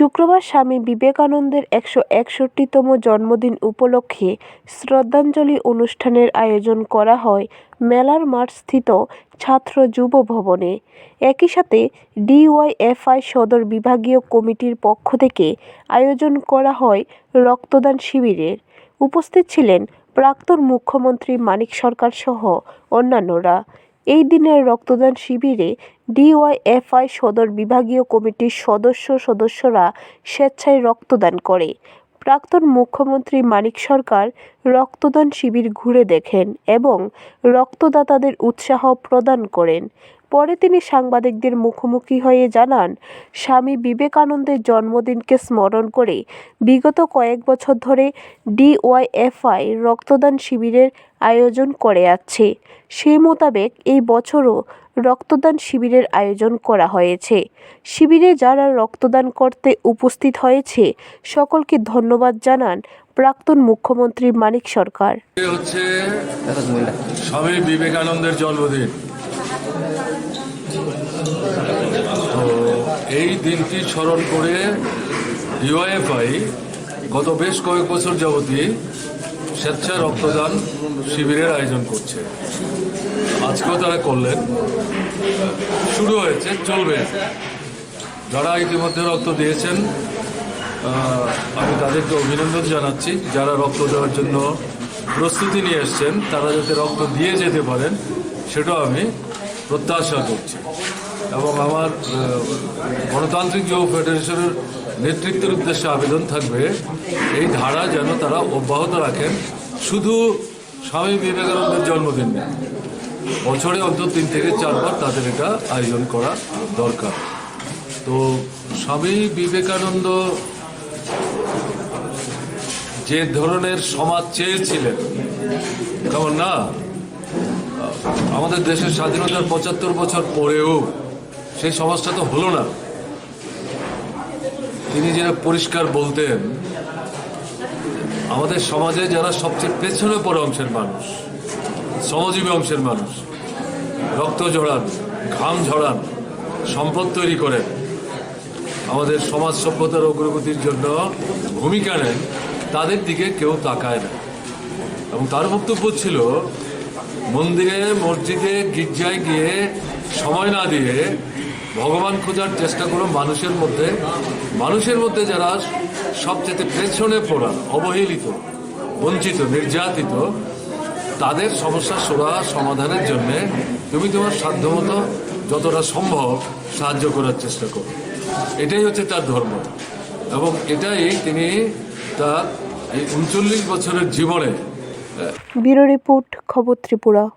শুক্রবার স্বামী বিবেকানন্দের একশো একষট্টিতম জন্মদিন উপলক্ষে শ্রদ্ধাঞ্জলি অনুষ্ঠানের আয়োজন করা হয় মেলার মাঠস্থিত ছাত্র যুব ভবনে। একই সাথে ডিওয়াইএফআই সদর বিভাগীয় কমিটির পক্ষ থেকে আয়োজন করা হয় রক্তদান শিবিরের। উপস্থিত ছিলেন প্রাক্তন মুখ্যমন্ত্রী মানিক সরকার সহ অন্যান্যরা। এই দিনের রক্তদান শিবিরে ডিওয়াইএফআই সদর বিভাগীয় কমিটির সদস্য সদস্যরা স্বেচ্ছায় রক্তদান করে। প্রাক্তন মুখ্যমন্ত্রী মানিক সরকার রক্তদান শিবির ঘুরে দেখেন এবং রক্তদাতাদের উৎসাহ প্রদান করেন। পরে তিনি সাংবাদিকদের মুখোমুখি হয়ে জানান, স্বামী বিবেকানন্দের জন্মদিনকে স্মরণ করে বিগত কয়েক বছর ধরে ডিওয়াইএফআই রক্তদান শিবিরের আয়োজন করে আসছে সেই মোতাবেক এই বছরও রক্তদান শিবিরের আয়োজন করা হয়েছে। শিবিরে যারা রক্তদান করতে উপস্থিত হয়েছে সকলকে ধন্যবাদ জানান প্রাক্তন মুখ্যমন্ত্রী মানিক সরকার। হচ্ছে স্বামী বিবেকানন্দের জন্মদিন। এই দিনটি স্মরণ করে ইউএফআই গত বেশ কয়েক বছর যাবতই স্বেচ্ছা রক্তদান শিবিরের আয়োজন করছে। আজকেও তারা করলেন। শুরু হয়েছে, চলবে। যারা ইতিমধ্যে রক্ত দিয়েছেন আমি তাদেরকে অভিনন্দন জানাচ্ছি। যারা রক্ত দেওয়ার জন্য প্রস্তুতি নিয়ে এসছেন, তারা যাতে রক্ত দিয়ে যেতে পারেন, সেটাও আমি প্রত্যাশা করছি। এবং আমার গণতান্ত্রিক যুব ফেডারেশনের নেতৃত্বের উদ্দেশ্যে আবেদন থাকবে, এই ধারা যেন তারা অব্যাহত রাখেন। শুধু স্বামী বিবেকানন্দের জন্মদিন বছরে অন্তত তিন থেকে চারবার তাদের এটা আয়োজন করা দরকার। তো স্বামী বিবেকানন্দ যে ধরনের সমাজ চেয়েছিলেন, কেমন না? আমাদের দেশের স্বাধীনতার পঁচাত্তর বছর পরেও সেই সমাজটা তো হলো না। তিনি যেটা পরিষ্কার বলতেন, আমাদের সমাজে যারা সবচেয়ে পেছনে পড়ে অংশের মানুষ, শ্রমজীবী অংশের মানুষ, রক্ত ঝরান, ঘাম ঝরান, সম্পদ তৈরি করেন, আমাদের সমাজ সভ্যতার অগ্রগতির জন্য ভূমিকা নেন, তাদের দিকে কেউ তাকায় না। এবং তার বক্তব্য ছিল, মন্দিরে, মসজিদে, গির্জায় গিয়ে সময় না দিয়ে ভগবান খোঁজার চেষ্টা করো মানুষের মধ্যে। মানুষের মধ্যে যারা সবচেয়ে পেছনে পড়া, অবহেলিত, বঞ্চিত, নির্যাতিত, তাদের সমস্যা সোড়া সমাধানের জন্যে তুমি তোমার সাধ্যমতো যতটা সম্ভব সাহায্য করার চেষ্টা করো। এটাই হচ্ছে তার ধর্ম। এবং এটাই তিনি তার এই উনচল্লিশ বছরের জীবনে, ব্যুরো রিপোর্ট, খবর ত্রিপুরা।